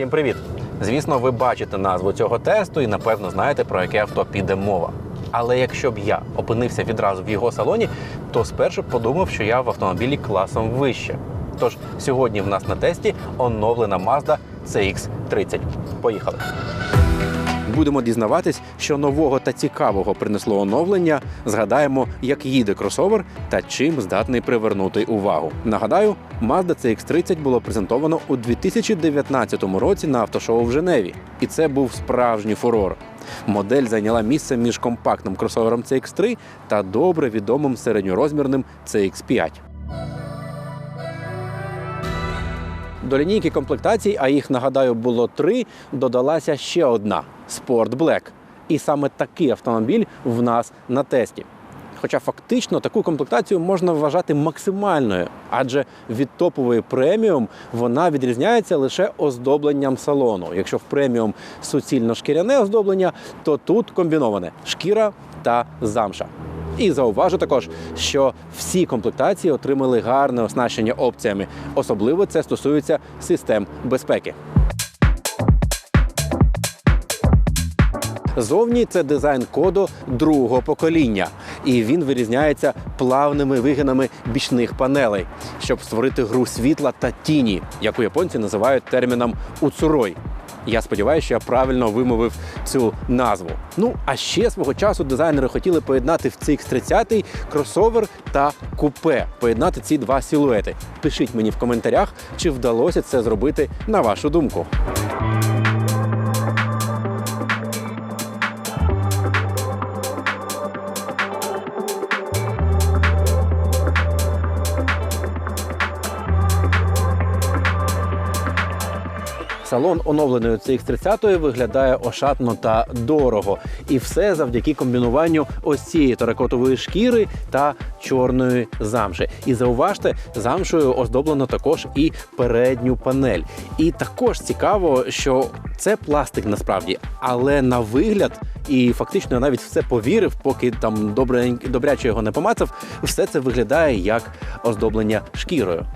Всім привіт! Звісно, ви бачите назву цього тесту і напевно знаєте про яке авто піде мова. Але якщо б я опинився відразу в його салоні, то спершу подумав, що я в автомобілі класом вище. Тож сьогодні в нас на тесті оновлена Mazda CX-30. Поїхали! Будемо дізнаватись, що нового та цікавого принесло оновлення. Згадаємо, як їде кросовер та чим здатний привернути увагу. Нагадаю, Mazda CX-30 було презентовано у 2019 році на автошоу в Женеві, і це був справжній фурор. Модель зайняла місце між компактним кросовером CX-3 та добре відомим середньорозмірним CX-5. До лінійки комплектацій, а їх нагадаю було три, додалася ще одна Sport Black. І саме такий автомобіль в нас на тесті. Хоча фактично таку комплектацію можна вважати максимальною, адже від топової преміум вона відрізняється лише оздобленням салону. Якщо в преміум суцільно шкіряне оздоблення, то тут комбіноване шкіра та замша. І зауважу також, що всі комплектації отримали гарне оснащення опціями. Особливо це стосується систем безпеки. Зовні це дизайн коду другого покоління, і він вирізняється плавними вигинами бічних панелей, щоб створити гру світла та тіні, яку японці називають терміном уцурой. Я сподіваюся, що я правильно вимовив цю назву. Ну а ще свого часу дизайнери хотіли поєднати в CX-30 кросовер та купе, поєднати ці два силуети. Пишіть мені в коментарях, чи вдалося це зробити на вашу думку. Салон оновленої CX-30 виглядає ошатно та дорого, і все завдяки комбінуванню ось цієї теракотової шкіри та чорної замши. І зауважте, замшою оздоблено також і передню панель. І також цікаво, що це пластик насправді, але на вигляд. І фактично навіть все повірив, поки там добре добряче його не помацав. Все це виглядає як оздоблення шкірою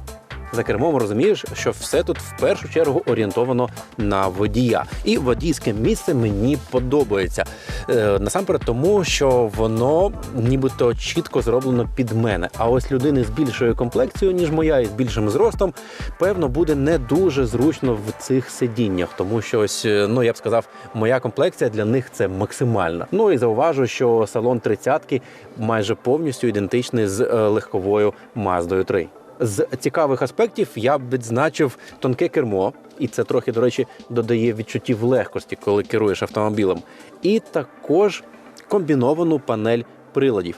за кермом розумієш, що все тут в першу чергу орієнтовано на водія. І водійське місце мені подобається. Е, насамперед, тому що воно нібито чітко зроблено під мене. А ось людини з більшою комплекцією, ніж моя, і з більшим зростом, певно, буде не дуже зручно в цих сидіннях, тому що ось, е, ну я б сказав, моя комплекція для них це максимальна. Ну і зауважу, що салон тридцятки майже повністю ідентичний з е, легковою Маздою 3. З цікавих аспектів я б відзначив тонке кермо, і це трохи, до речі, додає відчуттів легкості, коли керуєш автомобілем. І також комбіновану панель приладів.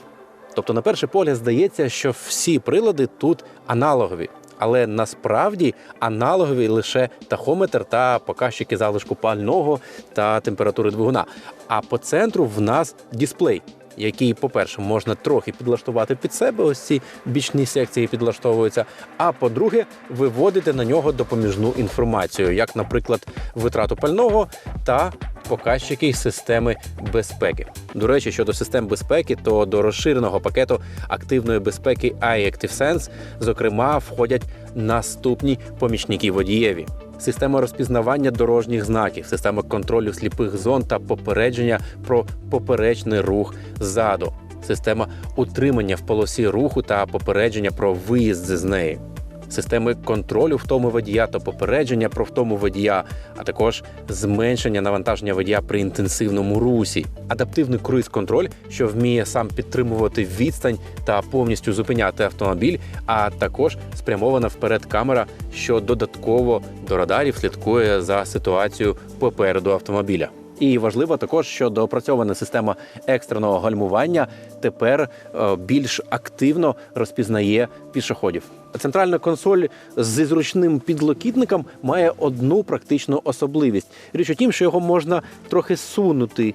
Тобто, на перший погляд, здається, що всі прилади тут аналогові. Але насправді аналогові лише тахометр та показчики залишку пального та температури двигуна. А по центру в нас дисплей, який, по-перше, можна трохи підлаштувати під себе. Ось ці бічні секції підлаштовуються. А по-друге, виводити на нього допоміжну інформацію, як, наприклад, витрату пального та показчики системи безпеки. До речі, щодо систем безпеки, то до розширеного пакету активної безпеки iActiveSense, зокрема, входять наступні помічники водієві. Система розпізнавання дорожніх знаків, система контролю сліпих зон та попередження про поперечний рух ззаду, система утримання в полосі руху та попередження про виїзд з неї, системи контролю втому водія та попередження про втому водія, а також зменшення навантаження водія при інтенсивному русі, адаптивний круїз-контроль, що вміє сам підтримувати відстань та повністю зупиняти автомобіль, а також спрямована вперед камера, що додатково до радарів слідкує за ситуацією попереду автомобіля. І важливо також, що доопрацьована система екстреного гальмування тепер е, більш активно розпізнає пішоходів. Центральна консоль зі зручним підлокітником має одну практичну особливість. Річ у тім, що його можна трохи сунути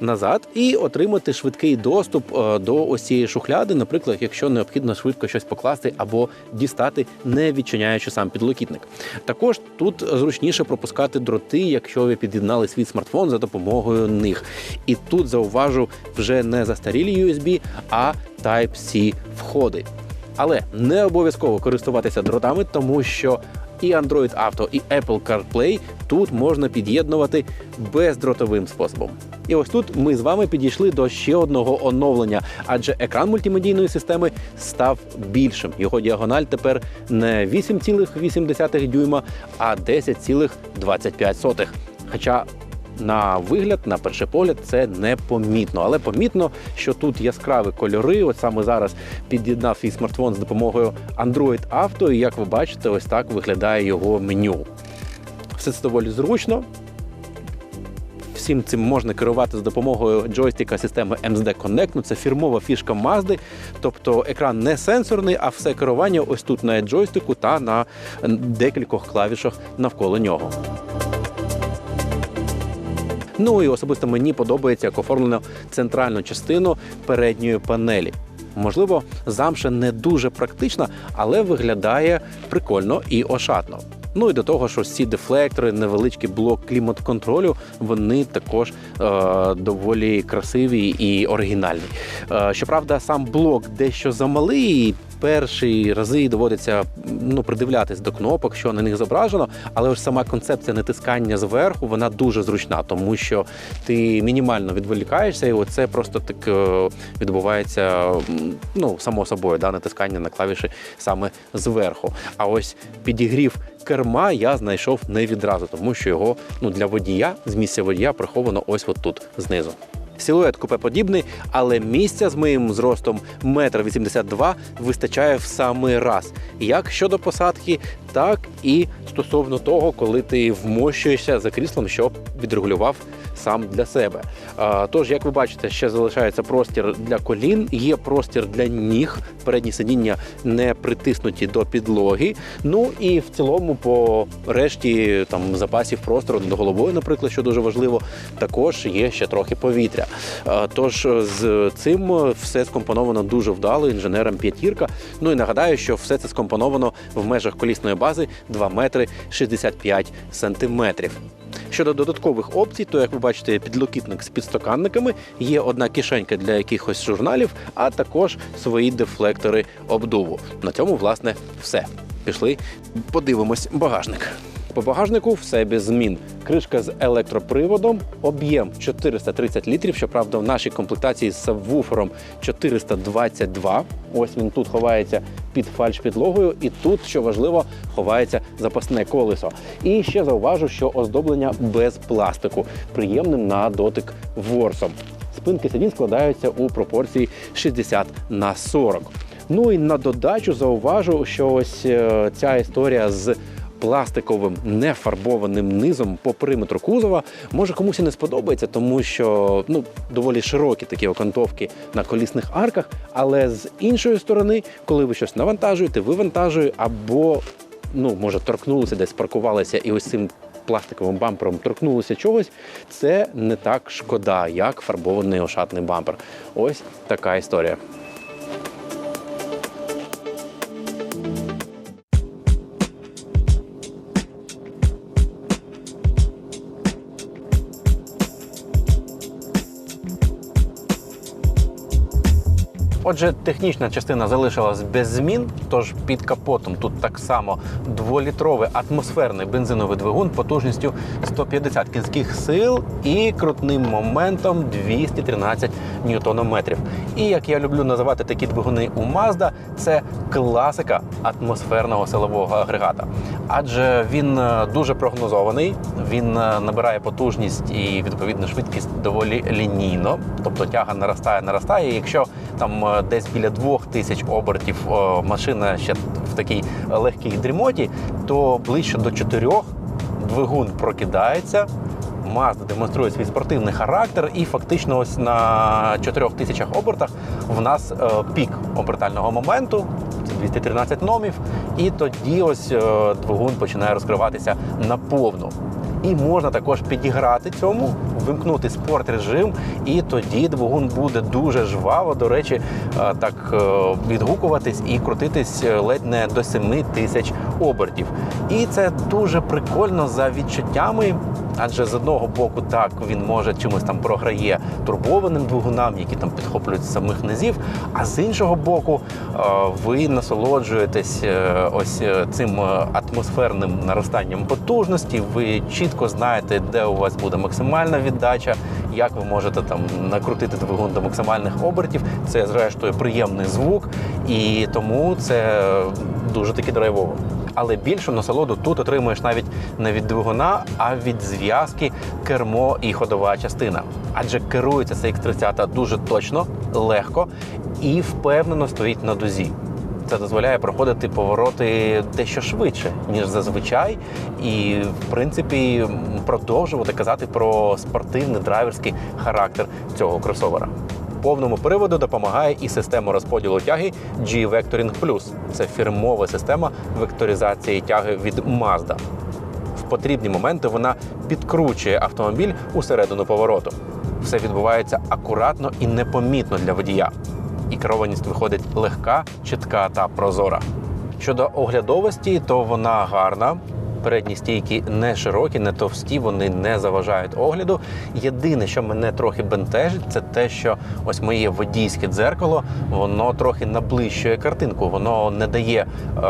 назад і отримати швидкий доступ е, до ось цієї шухляди, наприклад, якщо необхідно швидко щось покласти або дістати, не відчиняючи сам підлокітник. Також тут зручніше пропускати дроти, якщо ви під'єднали свій смартфон за допомогою них. І тут зауважу вже не застарілі USB, а Type-C входи. Але не обов'язково користуватися дротами, тому що і Android Auto, і Apple CarPlay тут можна під'єднувати бездротовим способом. І ось тут ми з вами підійшли до ще одного оновлення, адже екран мультимедійної системи став більшим. Його діагональ тепер не 8,8 дюйма, а 10,25. Хоча на вигляд, на перший погляд, це непомітно, але помітно, що тут яскраві кольори. От саме зараз під'єднав свій смартфон з допомогою Android Auto, і як ви бачите, ось так виглядає його меню. Все це доволі зручно. Всім цим можна керувати з допомогою джойстика системи MSD Connect. Ну, це фірмова фішка Mazda. Тобто екран не сенсорний, а все керування ось тут на джойстику та на декількох клавішах навколо нього. Ну і особисто мені подобається, як оформлено центральну частину передньої панелі. Можливо, замша не дуже практична, але виглядає прикольно і ошатно. Ну і до того, що ці дефлектори, невеличкий блок клімат-контролю, вони також е, доволі красиві і оригінальні. Е, щоправда, сам блок дещо замалий. Перші рази доводиться ну придивлятись до кнопок, що на них зображено, але ось сама концепція натискання зверху вона дуже зручна, тому що ти мінімально відволікаєшся, і оце просто так е, відбувається ну само собою, да, натискання на клавіші саме зверху. А ось підігрів керма я знайшов не відразу, тому що його ну для водія з місця водія приховано ось от тут знизу. Силует купе подібний, але місця з моїм зростом 1,82 м вистачає в самий раз. Як щодо посадки, так і стосовно того, коли ти вмощуєшся за кріслом, щоб відрегулював сам для себе. Тож, як ви бачите, ще залишається простір для колін, є простір для ніг. Передні сидіння не притиснуті до підлоги. Ну і в цілому, по решті там запасів простору над головою, наприклад, що дуже важливо, також є ще трохи повітря. Тож з цим все скомпоновано дуже вдало інженером п'ятірка. Ну і нагадаю, що все це скомпоновано в межах колісної бази 2 метри 65 сантиметрів. Щодо додаткових опцій, то як ви бачите, підлокітник з підстаканниками, є одна кишенька для якихось журналів, а також свої дефлектори обдуву. На цьому, власне, все. Пішли, подивимось багажник. По багажнику все без змін. Кришка з електроприводом, об'єм 430 літрів. Щоправда, в нашій комплектації з сабвуфером 422. Ось він тут ховається під фальш-підлогою, і тут, що важливо, ховається запасне колесо. І ще зауважу, що оздоблення без пластику, приємним на дотик ворсом. Спинки сидінь складаються у пропорції 60 на 40. Ну і на додачу зауважу, що ось е, ця історія з пластиковим нефарбованим низом по периметру кузова може комусь і не сподобається, тому що ну доволі широкі такі окантовки на колісних арках. Але з іншої сторони, коли ви щось навантажуєте, вивантажуєте або ну може торкнулися десь, паркувалися і ось цим. Пластиковим бампером торкнулося чогось, це не так шкода, як фарбований ошатний бампер. Ось така історія. Отже, технічна частина залишилась без змін, тож під капотом тут так само дволітровий атмосферний бензиновий двигун потужністю 150 кінських сил і крутним моментом 213 ньютонометрів. І як я люблю називати такі двигуни у Mazda, це класика атмосферного силового агрегата. Адже він е, дуже прогнозований, він е, набирає потужність і відповідно швидкість доволі лінійно, тобто тяга наростає, наростає. І Якщо там е, десь біля двох тисяч обертів машина ще в такій легкій дрімоті, то ближче до чотирьох двигун прокидається. Mazda демонструє свій спортивний характер, і фактично ось на 4 тисячах обертах в нас пік обертального моменту. Це 213 номів, і тоді ось е, двигун починає розкриватися наповну. І можна також підіграти цьому, вимкнути спорт режим, і тоді двигун буде дуже жваво, до речі, е, так е, відгукуватись і крутитись ледь не до 7 тисяч обертів. І це дуже прикольно за відчуттями. Адже з одного боку, так він може чимось там програє турбованим двигунам, які там підхоплюють самих низів. А з іншого боку, е, ви насолоджуєтесь е, ось е, цим атмосферним наростанням потужності. Ви чітко знаєте, де у вас буде максимальна віддача, як ви можете там накрутити двигун до максимальних обертів. Це зрештою приємний звук, і тому це дуже таки драйвово. Але більшу насолоду тут отримуєш навіть не від двигуна, а від зв'язки кермо і ходова частина. Адже керується CX-30 дуже точно, легко і впевнено стоїть на дузі. Це дозволяє проходити повороти дещо швидше, ніж зазвичай, і в принципі продовжувати казати про спортивний драйверський характер цього кросовера. Повному приводу допомагає і система розподілу тяги G-Vectoring Plus. Це фірмова система векторизації тяги від Mazda. В потрібні моменти вона підкручує автомобіль усередину повороту. Все відбувається акуратно і непомітно для водія. І керованість виходить легка, чітка та прозора. Щодо оглядовості, то вона гарна. Передні стійки не широкі, не товсті, вони не заважають огляду. Єдине, що мене трохи бентежить, це те, що ось моє водійське дзеркало, воно трохи наближує картинку. Воно не дає е,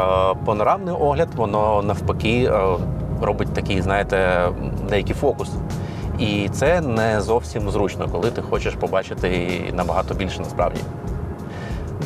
панорамний огляд, воно навпаки е, робить такий, знаєте, деякий фокус. І це не зовсім зручно, коли ти хочеш побачити набагато більше насправді.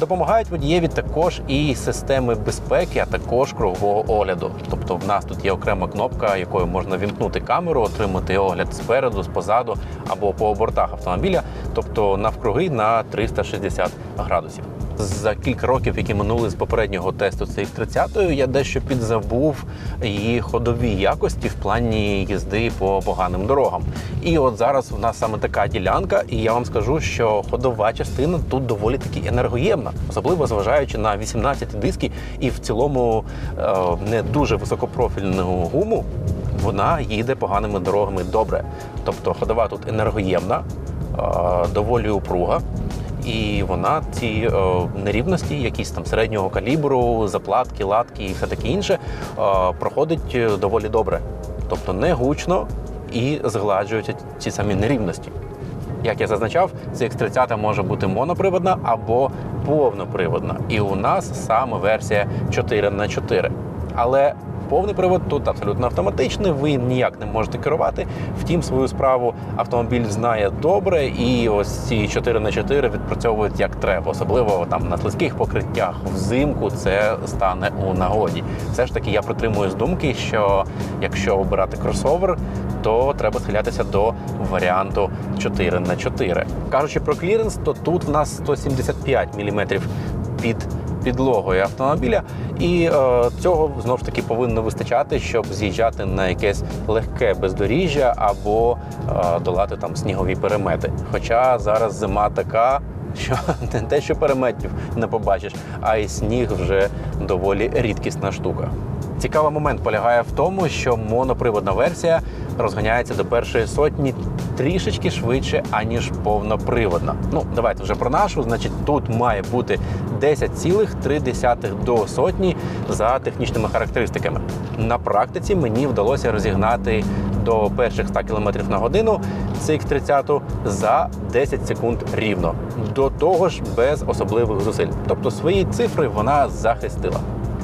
Допомагають водієві також і системи безпеки, а також кругового огляду. Тобто, в нас тут є окрема кнопка, якою можна вімкнути камеру, отримати огляд спереду, спозаду або по обортах автомобіля, тобто навкруги на 360 градусів. За кілька років, які минули з попереднього тесту CX-30, я дещо підзабув її ходові якості в плані їзди по поганим дорогам. І от зараз у нас саме така ділянка, і я вам скажу, що ходова частина тут доволі таки енергоємна, особливо зважаючи на 18 диски і в цілому е, не дуже високопрофільну гуму. Вона їде поганими дорогами добре. Тобто ходова тут енергоємна, е, доволі упруга. І вона ці е, нерівності, якісь там середнього калібру, заплатки, латки і все таке інше, проходить доволі добре. Тобто не гучно і згладжуються ці самі нерівності. Як я зазначав, CX-30 може бути моноприводна або повноприводна. І у нас саме версія 4 на 4 Але повний привод тут абсолютно автоматичний, ви ніяк не можете керувати. Втім, свою справу автомобіль знає добре, і ось ці 4 на 4 відпрацьовують як треба, особливо там на слизьких покриттях взимку це стане у нагоді. Все ж таки, я притримуюсь думки, що якщо обирати кросовер, то треба схилятися до варіанту 4 на 4 Кажучи про кліренс, то тут в нас 175 мм під підлогою автомобіля, і е, цього знов ж таки повинно вистачати, щоб з'їжджати на якесь легке бездоріжжя або е, долати там снігові перемети. Хоча зараз зима така. Що не те, що переметів не побачиш, а й сніг вже доволі рідкісна штука. Цікавий момент полягає в тому, що моноприводна версія розганяється до першої сотні трішечки швидше, аніж повноприводна. Ну, давайте вже про нашу. Значить, тут має бути 10,3 до сотні за технічними характеристиками. На практиці мені вдалося розігнати до перших 100 км на годину CX-30 за 10 секунд рівно. До того ж без особливих зусиль. Тобто свої цифри вона захистила.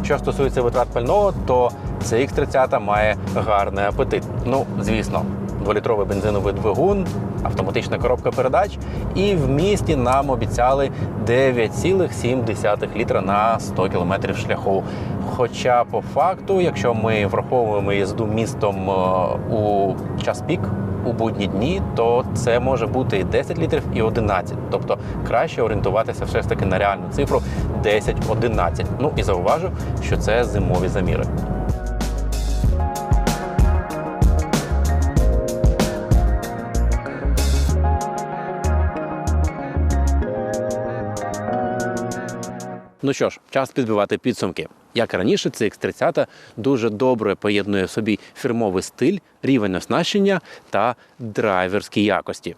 Що стосується витрат пального, то CX-30 має гарний апетит. Ну, звісно, дволітровий бензиновий двигун, автоматична коробка передач, і в місті нам обіцяли 9,7 літра на 100 км шляху. Хоча по факту, якщо ми враховуємо їзду містом е, у час пік, у будні дні, то це може бути і 10 літрів, і 11. Тобто краще орієнтуватися все ж таки на реальну цифру 10-11. Ну і зауважу, що це зимові заміри. Ну що ж, час підбивати підсумки. Як раніше, CX-30 дуже добре поєднує в собі фірмовий стиль, рівень оснащення та драйверські якості.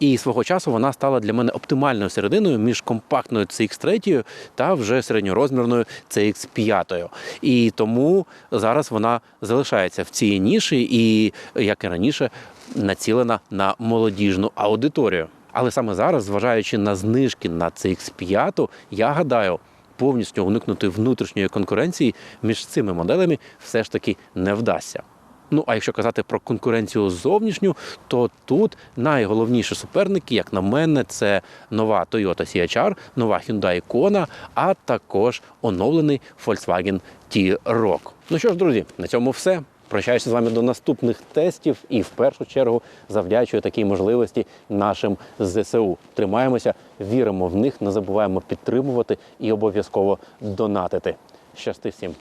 І свого часу вона стала для мене оптимальною серединою між компактною CX3 та вже середньорозмірною CX5. І тому зараз вона залишається в цій ніші і, як і раніше, націлена на молодіжну аудиторію. Але саме зараз, зважаючи на знижки на CX5, я гадаю, повністю уникнути внутрішньої конкуренції між цими моделями все ж таки не вдасться. Ну а якщо казати про конкуренцію зовнішню, то тут найголовніші суперники, як на мене, це нова Toyota CHR, нова Hyundai Kona, а також оновлений Volkswagen T-Roc. Ну що ж, друзі, на цьому все. Прощаюся з вами до наступних тестів і в першу чергу завдячую такій можливості нашим ЗСУ. Тримаємося, віримо в них, не забуваємо підтримувати і обов'язково донатити. Щасти всім!